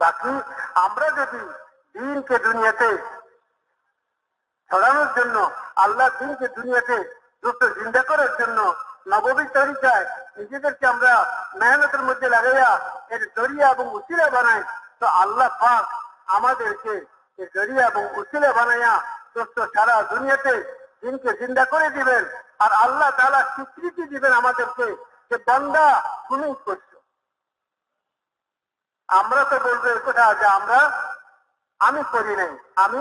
বাকি আমরা যদি দিনকে দুনিয়াতে ছড়ানোর জন্য, আল্লাহ দিনকে দুনিয়াতে দ্রুত জিন্দা করার জন্য নববী তরিকায় নিজেদেরকে আমরা মেহনতের মধ্যে লাগাইয়া এর জরিয়া এবং উচিলা বানাই, তো আল্লাহ পাক আমাদেরকে এই জরিয়া এবং উচিলা বানাইয়া দোস্ত সারা দুনিয়াতে দিনকে জিন্দা করে দিবেন। আর আল্লাহ তালা স্বীকৃতি দিবেন আমাদেরকে যে বন্দা তুমি করছ আমরা তো বলব এ কথা যে আমরা, আমি করি নাই, আমি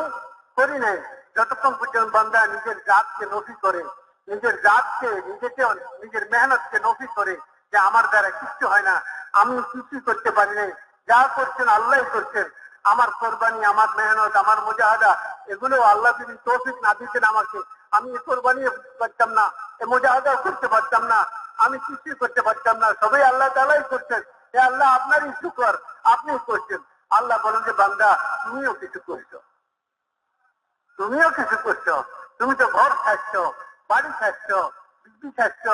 করি নাই। যতক্ষণ পর্যন্ত বান্দা নিজের জাতকে নফি করে, নিজের জাতকে, নিজেকে, নিজের মেহনতকে নফি করে, যে আমার দ্বারা কিচ্ছু হয় না, আমি কিছুই করতে পারি নাই। যা করছেন আল্লাহ করছেন। আমার কোরবানি, আমার মেহনত, আমার মুজাহাদা, এগুলো আল্লাহ যদি তৌফিক না দিতেন আমাকে, আমি এ কোরবানি পারতাম না, এ মুজাহাদাও করতে পারতাম না, আমি কিছুই করতে পারতাম না। সবাই আল্লাহ তালাই করছেন। এ আল্লাহ আপনারই শুকর আপনি করছেন। আল্লাহ বলেন যে, বান্দা, তুমিও কিছু করছ তুমিও কিছু করছ তুমি তো ঘর খাচ্ছ বাড়ি খাচ্ছ বিদ্যুৎ খাচ্ছ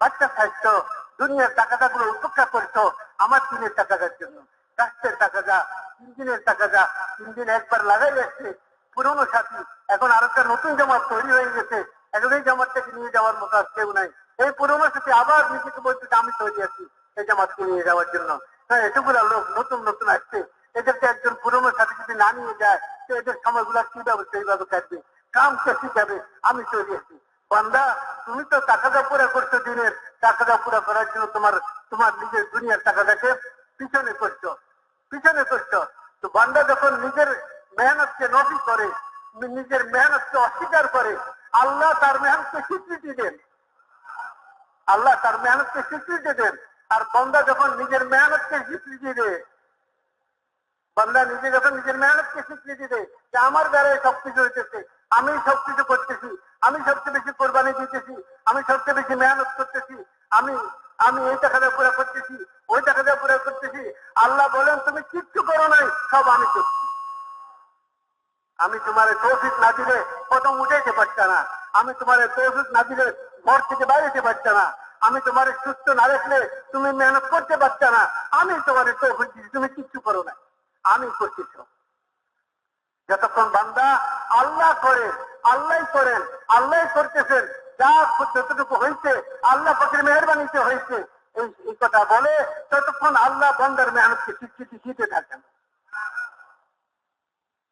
বাচ্চা খাচ্ছ দুনিয়ার টাকাটা গুলো উপেক্ষা করছ, আমার দিনের টাকাটার জন্য। রাষ্ট্রের টাকা যা তিন দিনের টাকা যা তিন দিন একবার লাগাই যাচ্ছে পুরনো সাথী, এখন আর একটা নতুন জামাত তৈরি হয়ে গেছে। এখন এই জামাতটাকে নিয়ে যাওয়ার মতো আর কেউ নাই। এই পুরনো সাথে আবার নিজেকে বলছে আমি তৈরি আছি। এই জামাতকে নিয়ে যাওয়ার জন্য। হ্যাঁ এতগুলা লোক নতুন নতুন আসছে। এদেরকে একজন পুরনো সাথে যদি না নিয়ে যায়, তো এদের সময়গুলা কীভাবে সেইভাবে কাটবে কাম কে শিখাবে? আমি তৈরি আছি। বান্দা, তুমি তো টাকাটা পুরা করছ দিনের। টাকাটা পুরা করার জন্য তোমার তোমার নিজের দুনিয়ার টাকাটাকে পিছনে করছ। পিছনে করছ। তো বান্দা যখন নিজের মেহনতকে নবী করে, নিজের মেহনতকে অস্বীকার করে, আল্লাহ তার মেহনতকে স্বীকৃতি দেন। আল্লাহ তার মেহনতকে স্বীকৃতি দেন। আর বন্দা যখন নিজের মেহনতকে স্বীকৃতি দেয় বান্দা নিজে যখন নিজের মেহনতকে স্বীকৃতি দেয় যে আমার দ্বারাই সবকিছু হইতেছে, আমি সবকিছু করতেছি, আমি সবচেয়ে বেশি কোরবানি দিতেছি, আমি সবচেয়ে বেশি মেহনত করতেছি, আমি আমি এই টাকাটা পুরা করতেছি, ওই টাকাটা পুরা করতেছি, আল্লাহ বলেন, তুমি কিচ্ছু করো নাই, সব আমি করছি। আমি তোমার তৌফিক না দিলে প্রথম উঠাইতে পারছে না, আমি তোমার তৌফিক না দিলে ঘর থেকে বাইরেতে পারছে না। আমি তোমার সুস্থ না রাখলে তুমি মেহনত করতে পারছে না। আমি তোমার তুমি কিচ্ছু করো না। আমি করতেছ যতক্ষণ বান্দা আল্লাহ করে, আল্লাহ করেন, আল্লাহ করতেছেন, যা যতটুকু হয়েছে, আল্লাহ পাখির মেহরবানিতে হয়েছে, এই কথা বলে ততক্ষণ আল্লাহ বন্দার মেহনতকে স্বীকৃতি দিতে থাকেন।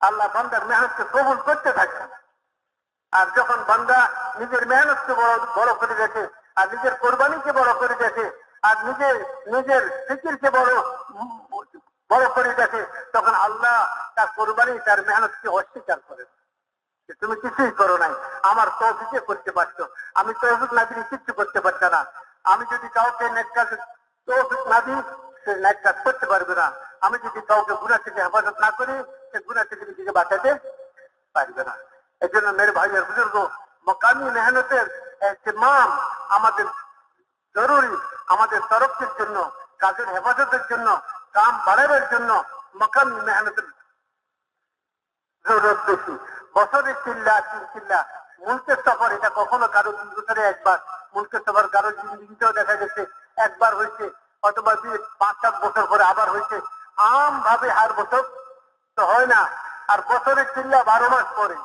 আল্লাহ বান্দার মেহনতকে কবুল করতে থাকেন। আর যখন বান্দা নিজের মেহনতকে বড় বড় করে দেখে আর নিজের কোরবানিকে বড় করে দেখে, আর নিজের নিজের ফিকিরকে বড় বড় করে দেখে, তখন আল্লাহ তার কোরবানি, তার মেহনতকে অস্বীকার করে। তুমি কিছুই করো নাই, আমার তৌফিকে করতে পারছ। আমি তৌফিক না দিলে কিচ্ছু করতে পারছে না। আমি যদি কাউকে নেট কাজ না দিই, সে নেট কাজ করতে পারবে না। আমি যদি কাউকে গুণা থেকে হেফাজত না করি, সে গুণা থেকে নিজেকে বাঁচাতে পারবে না। এই জন্য মেরে ভাইয়ের বুজুর্গ, মকামি মেহনতের মাম আমাদের জরুরি, আমাদের তরফের জন্য, কাজের হেফাজতের জন্য, কাম বাড়াবার জন্য মকামি মেহনতের জরুরত বেশি। বছরের চিল্লা, তিন চিল্লা। মুলকের সফর, এটা কখনো কারও তিন বছরে একবার। মুলকের সফর কারও জিন্দিগিতেও দেখা গেছে, একবার হয়েছে, অথবা দুই, পাঁচ, সাত বছর পরে আবার হয়েছে। আম ভাবে হার বছর তো হয় না। আর বছরের চিল্লা বারো মাস পরে,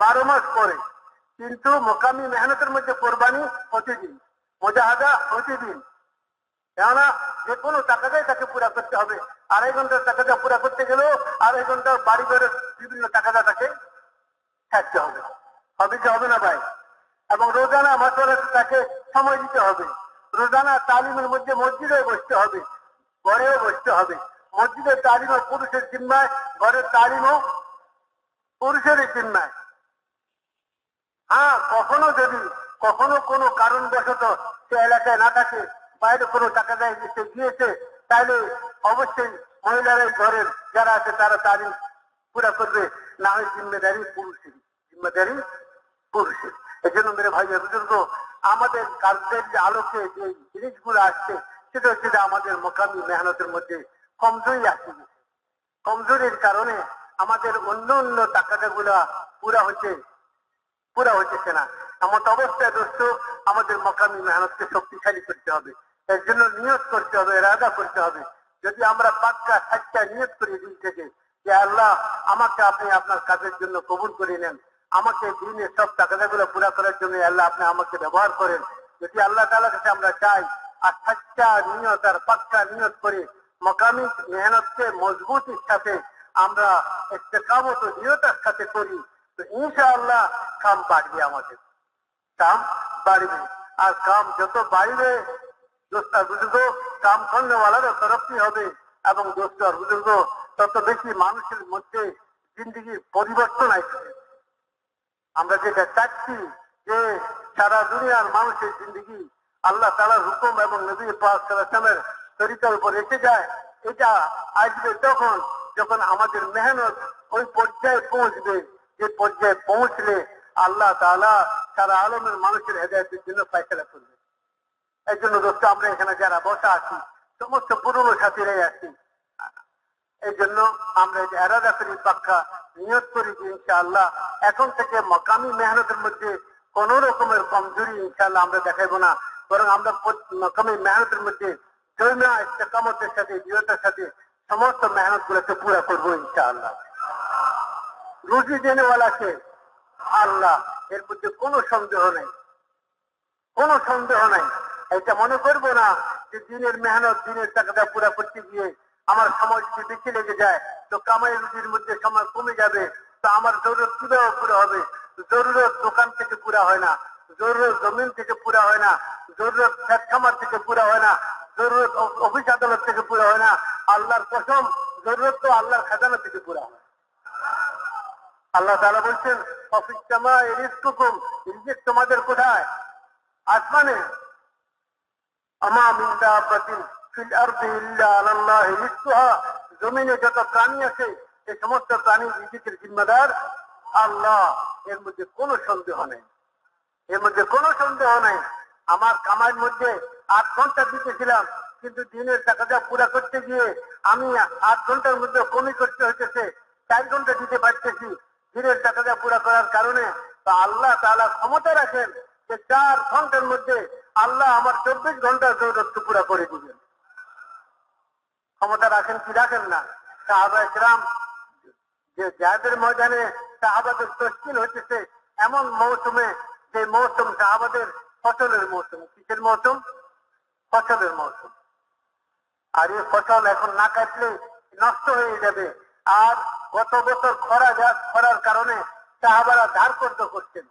বারো মাস পরে। কিন্তু মোকামি মেহনতের মধ্যে কোরবানি প্রতিদিন, মোজাহাদা প্রতিদিন। কেননা যে কোনো টাকাটাই তাকে পুরা করতে হবে। আড়াই ঘণ্টার টাকাটা পুরা করতে গেলেও আড়াই ঘণ্টা বাড়ি ঘরে বিভিন্ন টাকাটা তাকে থাকতে হবে। হবে কি হবে না ভাই? এবং রোজানা মশলা তাকে সময় দিতে হবে। রোজানা তালিমের মধ্যে মসজিদে বসতে হবে, ঘরেও বসতে হবে। মসজিদের তালিমও পুরুষের জিম্মায়, ঘরের তালিমও পুরুষেরই জিম্মায়। হ্যাঁ কখনো যদি, কখনো কোনো কারণবশত সে এলাকায় না থাকে, বাইরে কোনো টাকা দেয় সে গিয়েছে তাহলে অবশ্যই মহিলারাই ঘরের যারা আছে তারা তারিখ পুরা করবে। না হয় জিম্মেদারি পুরুষের জিম্মেদারি পুরুষের। এই জন্য মেরে ভাই বুজুর্গ আমাদের কাজের যে আলোকে যে জিনিসগুলো আসছে, সেটা হচ্ছে যে আমাদের মোকামি মেহনতের মধ্যে কমজোরি আসছে। কমজোরির কারণে আমাদের অন্য অন্য টাকাটা গুলা পুরা হচ্ছে পুরা হচ্ছে না। এমন অবস্থায় দোস্ত, আমাদের মকামি মেহনতকে শক্তিশালী করতে হবে। এর জন্য নিয়োগ করতে হবে রাজা করতে হবে। যদি আমরা পাক্কা সাচ্চা নিয়ত করি দিন থেকে, যে আল্লাহ, আমাকে আপনি আপনার কাজের জন্য কবুল করে নেন। আমাকে দিনের সব টাকাগুলো পুরা করার জন্য আল্লাহ আপনি আমাকে ব্যবহার করেন। যদি আল্লাহ তাআলার কাছে আমরা চাই, আর সাচ্চা নিয়ত আর পাক্কা নিয়ত করে মকামি মেহনতকে মজবুতির সাথে আমরা ইস্তেকামত ও নিয়তার সাথে করি ইনশাআল্লাহ কাম বাড়বে আমাদের। কাম বাড়বে। আর কাম যত বাড়বে দোস্ত আর বুজুর্গ, কাম তরফি হবে এবং দোস্ত আর বুজুর্গ তত বেশি মানুষের মধ্যে জিন্দগির পরিবর্তন আসবে। আমরা যেটা চাচ্ছি যে সারা দুনিয়ার মানুষের জিন্দগি আল্লাহ তালার হুকুম এবং নবী পাকের তরিকার উপর এসে যায়, এটা আসবে তখন, যখন আমাদের মেহনত ওই পর্যায়ে পৌঁছবে। যে পর্যায়ে পৌঁছলে আল্লাহ তাআলা সারা আলমের মানুষের হেদায়তের জন্য ফয়সলা করবে। এই জন্য দোস্ত, আমরা এখানে যারা বসা আছি, সমস্ত পুরনো সাথীরাই আছি। এই জন্য আমরা এরাদা করি পাক্কা নিয়ত করি যে ইনশাআল্লাহ এখন থেকে মকামি মেহনতের মধ্যে কোন রকমের কমজোরি ইনশাআল্লাহ আমরা দেখাবো না। বরং আমরা মকামি মেহনতের মধ্যে জৈনা ইস্তেকামতের সাথে দৃঢ়তার সাথে সমস্ত মেহনত গুলোকে পুরা করব ইনশাআল্লাহ। রুজি দেনেওয়ালাকে আল্লাহ এর মধ্যে কোনো সন্দেহ নেই। কোনো সন্দেহ নাই। এটা মনে করব না যে দিনের মেহনত, দিনের টাকাটা পুরা করতে গিয়ে আমার সময় বেশি লেগে যায়, তো কামাই রুজির মধ্যে সময় কমে যাবে, তো আমার জরুরত কীভাবে পুরো হবে। জরুরত দোকান থেকে পুরা হয় না, জরুরত জমিন থেকে পুরা হয় না, জরুরত খেত খামার থেকে পুরা হয় না, জরুরত অফিস আদালত থেকে পুরা হয় না, আল্লাহর কসম, জরুরত তো আল্লাহর খাজানা থেকে পুরা হয়। আল্লাহ তাআলা বলছেন অফিস জামা রিজকুকুম রিজিক তোমাদের কোথায়? আসমানে মিন জমিনে যত প্রাণী আছে এই সমস্ত প্রাণী রিজিকের জিম্মাদার আল্লাহ। এর মধ্যে কোনো সন্দেহ নেই। এর মধ্যে কোনো সন্দেহ নেই। আমার কামাইয়ের মধ্যে আট ঘণ্টা দিতেছিলাম, কিন্তু দিনের টাকাটা পুরা করতে গিয়ে আমি আট ঘণ্টার মধ্যে কমি করতে হইতেছে। চার ঘণ্টা দিতে পারতেছি। দিনের টাকাটা পুরা করার কারণে তো আল্লাহ তাআলা ক্ষমতা রাখেন যে চার ঘণ্টার মধ্যে আল্লাহ আমার চব্বিশ ঘণ্টার জরুরত পুরা করে দিবেন। ক্ষমতা রাখেন কি রাখেন না? সাহাবা ইকরাম যে জাহাদের ময়দানে সাহাবাদের তশকিল হচ্ছে এমন মৌসুমে, যে মৌসুম সাহাবাদের ফসলের মৌসুম। কিসের মৌসুম? ফসলের মৌসুম। আর এই ফসল এখন না কাটলে নষ্ট হয়ে যাবে। আর গত বছর খরা খরার কারণে সাহাবারা ধার কর্য করছেন।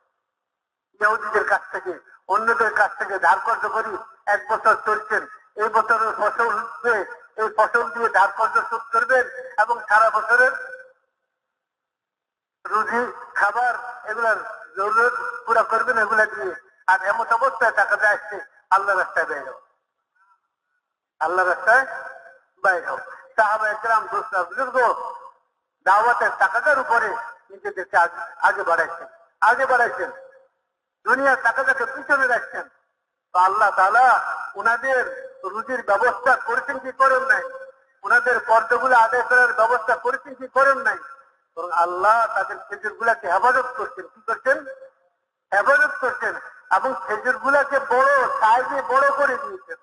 ইহুদিদের কাছ থেকে, অন্যদের কাছ থেকে ধার কর্য করি এক বছর চলছেন। এই বছরের ফসল হচ্ছে, এই ফসল দিয়ে ধার কর্য শোধ করবেন এবং সারা বছরের রুজি, খাবার এগুলার জরুরত পুরা করবেন এগুলা দিয়ে। আর এমন অবস্থায় টাকাটা আসছে আল্লাহ রাস্তায় বের হোক আল্লাহ রাস্তায় বাইর হোক সাহাবা একরাম দোস্তা, বুজুর্গ দাওয়াতের টাকাটার উপরে নিজেদেরকে আগে- বাড়াইছেন, আগে বাড়াইছেন। দুনিয়ার টাকাটাকে পিছনে রাখছেন। তো আল্লাহ তাআলা উনাদের রুজির ব্যবস্থা করেছেন কি করেন নাই? ওনাদের কর্তগুলো আদায় করার ব্যবস্থা করেছেন কি করেন নাই? বরং আল্লাহ তাদের খেজুর গুলাকে হেফাজত করছেন। কি করছেন? হেফাজত করছেন এবং খেজুর গুলাকে বড় সাইজে বড় করে দিয়েছেন।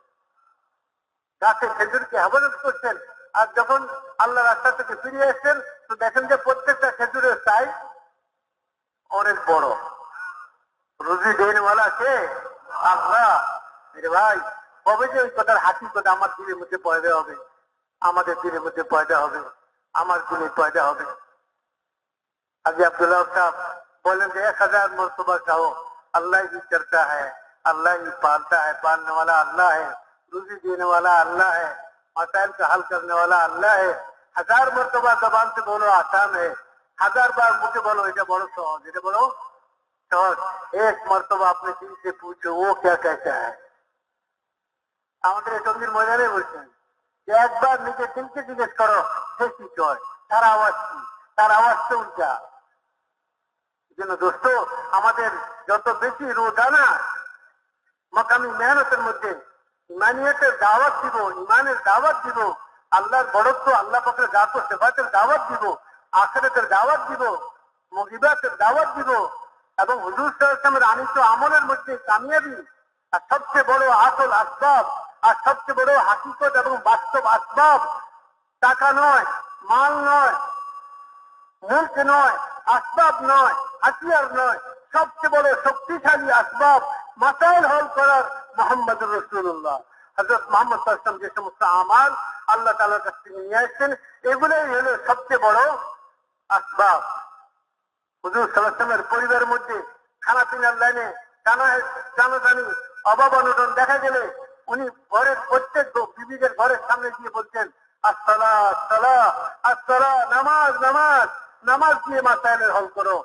গাছে খেজুরকে হেফাজত করছেন। আর যখন আল্লাহ রাস্তা থেকে ফিরে এসছেন তো দেখেন যে প্রত্যেকটা খেজুরের সাইজ অনেক বড় রুজি দেনওয়ালা কে আল্লাহ মেরে ভাই কবে যে ওই কথার হাসি কথা আমার দিনের মধ্যে পয়দা হবে আমাদের দিনের মধ্যে পয়দা হবে আমার দিনে পয়দা হবে আগে আব্দুল্লাহ साहब बोले कि एक हजार मरतबा चाहो अल्लाह ही करता है अल्लाह ही पालता है पालने वाला अल्लाह है रुजी देने वाला अल्लाह है मसाइल का हल करने वाला अल्लाह है হাজার মর্তবা জবান তো বলো আসান হাজার বার মুখে বলো, এটা বড় সহজ, এটা বলো সহজ। এক মর্তবা আপনি দিল পুজো ও কে কেসা হ্যাঁ আমাদের সঙ্গীর মজারে বলছেন যে একবার নিজের দিনকে জিজ্ঞেস করো, সে কি কয়? তার আওয়াজ কি? তার আওয়াজ তো উল্টা জন্য দোস্ত, আমাদের যত বেশি রোজানা, মকামি মেহনতের মধ্যে, ইমানিয়তের দাওয়াত দিব, ইমানের দাওয়াত দিব আল্লাহর বড়ত্ব, আল্লাহ জাত ও সেবাতের দাওয়াত দিব, আখেরাতের দাওয়াত দিব মগিবাতের দাওয়াত দিব, এবং হুজুর সাল্লামের আনিত আমলের মধ্যে কামিয়াবি, আর সবচেয়ে বড় আসল আসবাব, আর সবচেয়ে বড় হাকিকত এবং বাস্তব আসবাব টাকা নয়, মাল নয়, মুল্ক নয়, আসবাব নয়, হাতিয়ার নয়, সবচেয়ে বড় শক্তিশালী আসবাব মাসাইল হল করার মোহাম্মদ রসুল্লাহ হজরত মোহাম্মদ যে সমস্ত আমাল আল্লাহ তালার কাছ থেকে নিয়ে আসছেন। এগুলোই হলো সবচেয়ে বড় আসবাব। হুজুর সাল্লামের পরিবারের মধ্যে খানা পিনার লাইনে টানা টানাটানি অভাব অনটন দেখা গেলে উনি ঘরের প্রত্যেক বিবিদের ঘরের সামনে গিয়ে বলছেন আসসালা আসসালা আসসালা নামাজ নামাজ নামাজ দিয়ে মাসাইলের হল করো।